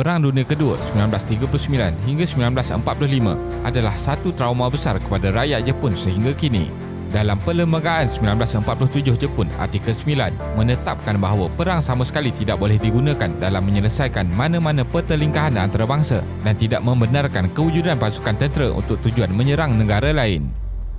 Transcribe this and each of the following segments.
Perang Dunia Kedua 1939 hingga 1945 adalah satu trauma besar kepada rakyat Jepun sehingga kini. Dalam Perlembagaan 1947 Jepun Artikel 9 menetapkan bahawa perang sama sekali tidak boleh digunakan dalam menyelesaikan mana-mana pertelingkahan antarabangsa dan tidak membenarkan kewujudan pasukan tentera untuk tujuan menyerang negara lain.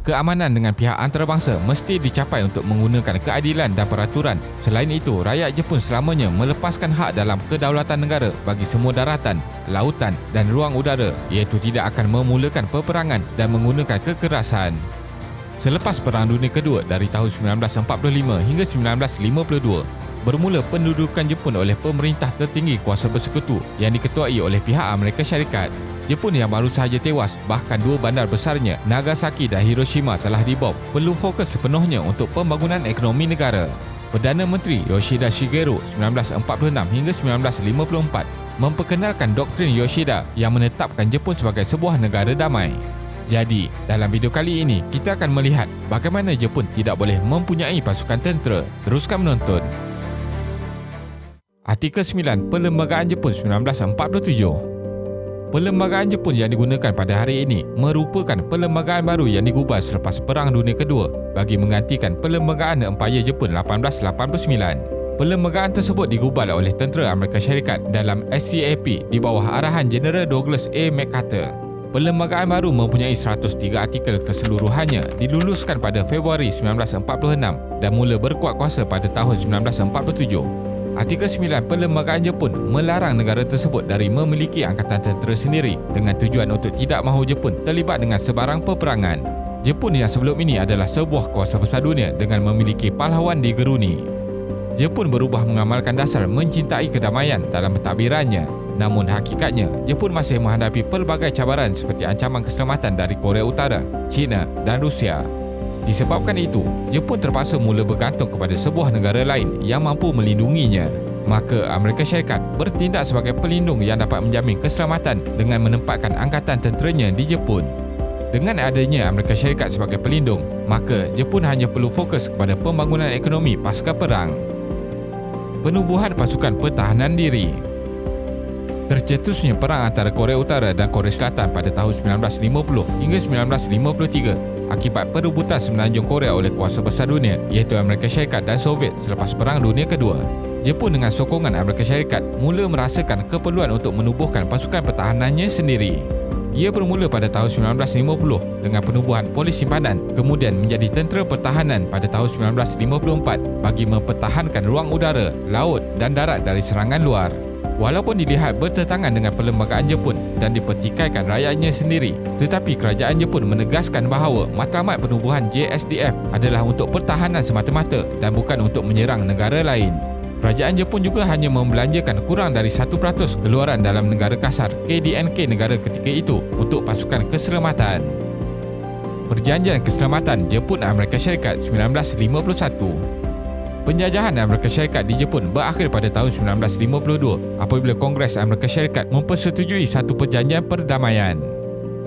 Keamanan dengan pihak antarabangsa mesti dicapai untuk menggunakan keadilan dan peraturan. Selain itu, rakyat Jepun selamanya melepaskan hak dalam kedaulatan negara bagi semua daratan, lautan dan ruang udara iaitu tidak akan memulakan peperangan dan menggunakan kekerasan. Selepas Perang Dunia Kedua dari tahun 1945 hingga 1952, bermula pendudukan Jepun oleh pemerintah tertinggi kuasa bersekutu yang diketuai oleh pihak Amerika Syarikat Jepun yang baru sahaja tewas bahkan dua bandar besarnya Nagasaki dan Hiroshima telah dibom perlu fokus sepenuhnya untuk pembangunan ekonomi negara. Perdana Menteri Yoshida Shigeru 1946 hingga 1954 memperkenalkan doktrin Yoshida yang menetapkan Jepun sebagai sebuah negara damai. Jadi, dalam video kali ini kita akan melihat bagaimana Jepun tidak boleh mempunyai pasukan tentera. Teruskan menonton. Artikel 9 Perlembagaan Jepun 1947 Perlembagaan Jepun yang digunakan pada hari ini merupakan perlembagaan baru yang digubah selepas Perang Dunia Kedua bagi menggantikan Perlembagaan Empayar Jepun 1889. Perlembagaan tersebut digubal oleh tentera Amerika Syarikat dalam SCAP di bawah arahan Jeneral Douglas A. MacArthur. Perlembagaan baru mempunyai 103 artikel keseluruhannya diluluskan pada Februari 1946 dan mula berkuat kuasa pada tahun 1947. Artikel 9 Perlembagaan Jepun melarang negara tersebut dari memiliki angkatan tentera sendiri dengan tujuan untuk tidak mahu Jepun terlibat dengan sebarang peperangan. Jepun yang sebelum ini adalah sebuah kuasa besar dunia dengan memiliki pahlawan di geruni. Jepun berubah mengamalkan dasar mencintai kedamaian dalam pentadbirannya. Namun hakikatnya, Jepun masih menghadapi pelbagai cabaran seperti ancaman keselamatan dari Korea Utara, China dan Rusia. Disebabkan itu, Jepun terpaksa mula bergantung kepada sebuah negara lain yang mampu melindunginya. Maka Amerika Syarikat bertindak sebagai pelindung yang dapat menjamin keselamatan dengan menempatkan angkatan tenteranya di Jepun. Dengan adanya Amerika Syarikat sebagai pelindung, maka Jepun hanya perlu fokus kepada pembangunan ekonomi pasca perang. Penubuhan pasukan pertahanan diri Tercetusnya perang antara Korea Utara dan Korea Selatan pada tahun 1950 hingga 1953 akibat perebutan semenanjung Korea oleh kuasa besar dunia iaitu Amerika Syarikat dan Soviet selepas Perang Dunia Kedua. Jepun dengan sokongan Amerika Syarikat mula merasakan keperluan untuk menubuhkan pasukan pertahanannya sendiri. Ia bermula pada tahun 1950 dengan penubuhan polis simpanan kemudian menjadi tentera pertahanan pada tahun 1954 bagi mempertahankan ruang udara, laut dan darat dari serangan luar. Walaupun dilihat bertentangan dengan perlembagaan Jepun dan dipertikaikan rakyatnya sendiri, tetapi kerajaan Jepun menegaskan bahawa matlamat penubuhan JSDF adalah untuk pertahanan semata-mata dan bukan untuk menyerang negara lain. Kerajaan Jepun juga hanya membelanjakan kurang dari 1% keluaran dalam negara kasar KDNK negara ketika itu untuk pasukan keselamatan. Perjanjian Keselamatan Jepun Amerika Syarikat 1951 Penjajahan Amerika Syarikat di Jepun berakhir pada tahun 1952 apabila Kongres Amerika Syarikat mempersetujui satu perjanjian perdamaian.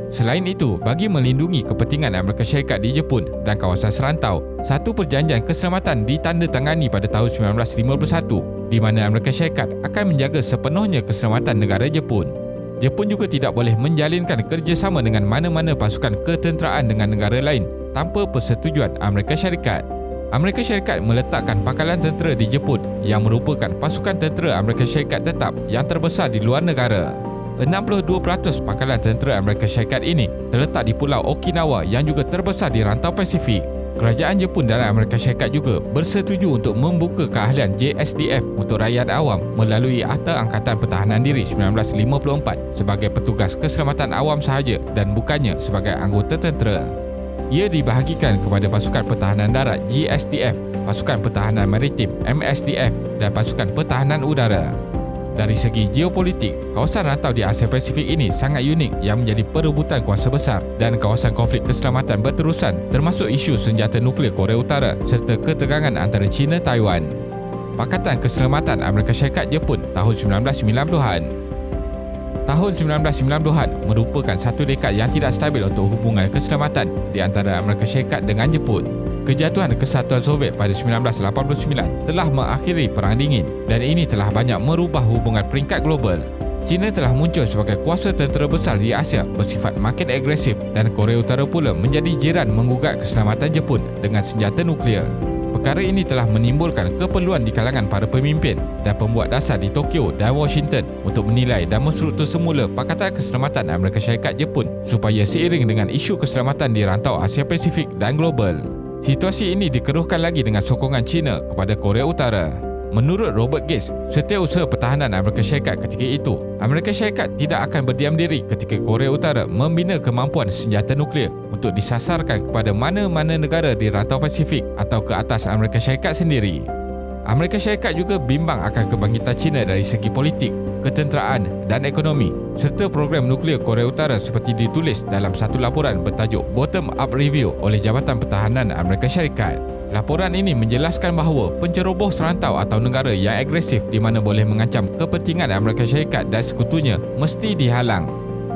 Selain itu, bagi melindungi kepentingan Amerika Syarikat di Jepun dan kawasan serantau, satu perjanjian keselamatan ditandatangani pada tahun 1951 di mana Amerika Syarikat akan menjaga sepenuhnya keselamatan negara Jepun. Jepun juga tidak boleh menjalinkan kerjasama dengan mana-mana pasukan ketenteraan dengan negara lain tanpa persetujuan Amerika Syarikat. Amerika Syarikat meletakkan pangkalan tentera di Jepun yang merupakan pasukan tentera Amerika Syarikat tetap yang terbesar di luar negara. 62% pangkalan tentera Amerika Syarikat ini terletak di Pulau Okinawa yang juga terbesar di rantau Pasifik. Kerajaan Jepun dan Amerika Syarikat juga bersetuju untuk membuka keahlian JSDF untuk rakyat awam melalui Akta Angkatan Pertahanan Diri 1954 sebagai petugas keselamatan awam sahaja dan bukannya sebagai anggota tentera. Ia dibahagikan kepada pasukan pertahanan darat GSDF, pasukan pertahanan maritim MSDF dan pasukan pertahanan udara. Dari segi geopolitik, kawasan rantau di Asia Pasifik ini sangat unik yang menjadi perebutan kuasa besar dan kawasan konflik keselamatan berterusan termasuk isu senjata nuklear Korea Utara serta ketegangan antara China Taiwan. Pakatan Keselamatan Amerika Syarikat Jepun tahun 1990-an Tahun 1990-an merupakan satu dekad yang tidak stabil untuk hubungan keselamatan di antara Amerika Syarikat dengan Jepun. Kejatuhan Kesatuan Soviet pada 1989 telah mengakhiri Perang Dingin dan ini telah banyak merubah hubungan peringkat global. China telah muncul sebagai kuasa tentera besar di Asia bersifat makin agresif dan Korea Utara pula menjadi jiran menggugat keselamatan Jepun dengan senjata nuklear. Perkara ini telah menimbulkan keperluan di kalangan para pemimpin dan pembuat dasar di Tokyo dan Washington untuk menilai dan menstruktur semula Pakatan Keselamatan Amerika Syarikat Jepun supaya seiring dengan isu keselamatan di rantau Asia Pasifik dan global. Situasi ini dikeruhkan lagi dengan sokongan China kepada Korea Utara. Menurut Robert Gates, setiap usaha pertahanan Amerika Syarikat ketika itu, Amerika Syarikat tidak akan berdiam diri ketika Korea Utara membina kemampuan senjata nuklear untuk disasarkan kepada mana-mana negara di rantau Pasifik atau ke atas Amerika Syarikat sendiri. Amerika Syarikat juga bimbang akan kebangkitan China dari segi politik, ketenteraan dan ekonomi serta program nuklear Korea Utara seperti ditulis dalam satu laporan bertajuk Bottom Up Review oleh Jabatan Pertahanan Amerika Syarikat. Laporan ini menjelaskan bahawa penceroboh serantau atau negara yang agresif di mana boleh mengancam kepentingan Amerika Syarikat dan sekutunya mesti dihalang.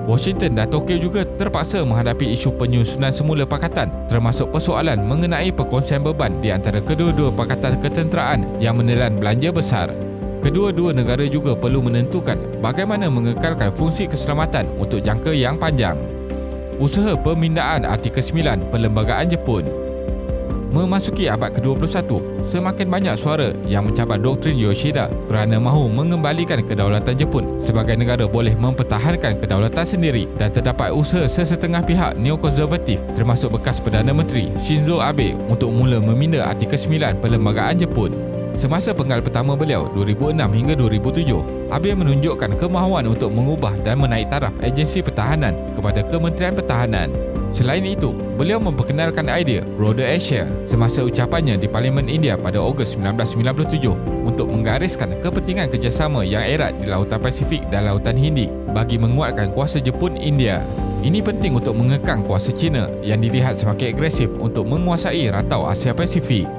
Washington dan Tokyo juga terpaksa menghadapi isu penyusunan semula pakatan termasuk persoalan mengenai perkongsian beban di antara kedua-dua pakatan ketenteraan yang menelan belanja besar. Kedua-dua negara juga perlu menentukan bagaimana mengekalkan fungsi keselamatan untuk jangka yang panjang. Usaha pemindaan Artikel 9 Perlembagaan Jepun Memasuki abad ke-21, semakin banyak suara yang mencabar doktrin Yoshida kerana mahu mengembalikan kedaulatan Jepun sebagai negara boleh mempertahankan kedaulatan sendiri dan terdapat usaha sesetengah pihak neokonservatif termasuk bekas Perdana Menteri Shinzo Abe untuk mula meminda Artikel 9 Perlembagaan Jepun. Semasa penggal pertama beliau 2006 hingga 2007, Abe menunjukkan kemahuan untuk mengubah dan menaik taraf agensi pertahanan kepada Kementerian Pertahanan Selain itu, beliau memperkenalkan idea Border Asia semasa ucapannya di Parlimen India pada Ogos 1997 untuk menggariskan kepentingan kerjasama yang erat di Lautan Pasifik dan Lautan Hindi bagi menguatkan kuasa Jepun India. Ini penting untuk mengekang kuasa China yang dilihat semakin agresif untuk menguasai rantau Asia Pasifik.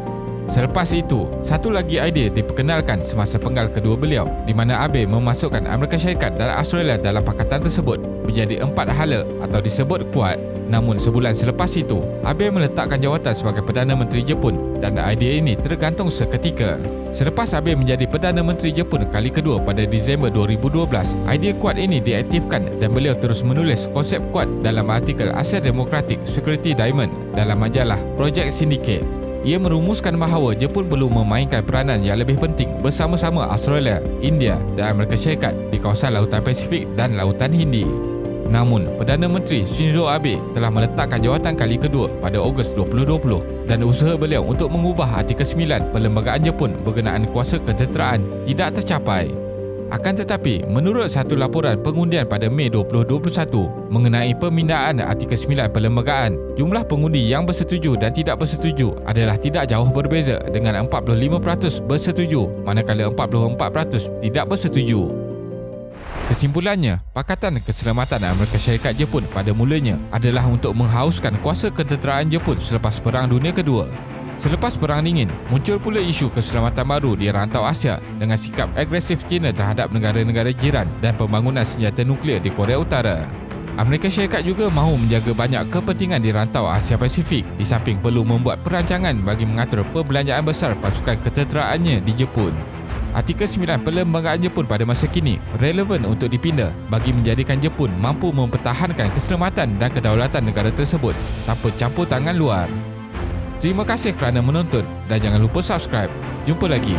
Selepas itu, satu lagi idea diperkenalkan semasa penggal kedua beliau di mana Abe memasukkan Amerika Syarikat dan Australia dalam pakatan tersebut menjadi empat hala atau disebut kuat Namun sebulan selepas itu, Abe meletakkan jawatan sebagai Perdana Menteri Jepun dan idea ini tergantung seketika. Selepas Abe menjadi Perdana Menteri Jepun kali kedua pada Disember 2012, idea kuat ini diaktifkan dan beliau terus menulis konsep kuat dalam artikel Asia Democratic Security Diamond dalam majalah Project Syndicate. Ia merumuskan bahawa Jepun perlu memainkan peranan yang lebih penting bersama-sama Australia, India dan Amerika Syarikat di kawasan Lautan Pasifik dan Lautan Hindi. Namun, Perdana Menteri Shinzo Abe telah meletakkan jawatan kali kedua pada Ogos 2020 dan usaha beliau untuk mengubah Artikel 9 Perlembagaan Jepun berkenaan kuasa ketenteraan tidak tercapai. Akan tetapi, menurut satu laporan pengundian pada Mei 2021 mengenai pemindaan Artikel 9 Perlembagaan, jumlah pengundi yang bersetuju dan tidak bersetuju adalah tidak jauh berbeza dengan 45% bersetuju manakala 44% tidak bersetuju. Kesimpulannya, Pakatan Keselamatan Amerika Syarikat Jepun pada mulanya adalah untuk menghauskan kuasa ketenteraan Jepun selepas Perang Dunia Kedua. Selepas Perang Dingin, muncul pula isu keselamatan baru di rantau Asia dengan sikap agresif China terhadap negara-negara jiran dan pembangunan senjata nuklear di Korea Utara. Amerika Syarikat juga mahu menjaga banyak kepentingan di rantau Asia Pasifik di samping perlu membuat perancangan bagi mengatur perbelanjaan besar pasukan ketenteraannya di Jepun. Artikel 9 perlembagaan Jepun pada masa kini relevan untuk dipindah bagi menjadikan Jepun mampu mempertahankan keselamatan dan kedaulatan negara tersebut tanpa campur tangan luar. Terima kasih kerana menonton dan jangan lupa subscribe. Jumpa lagi.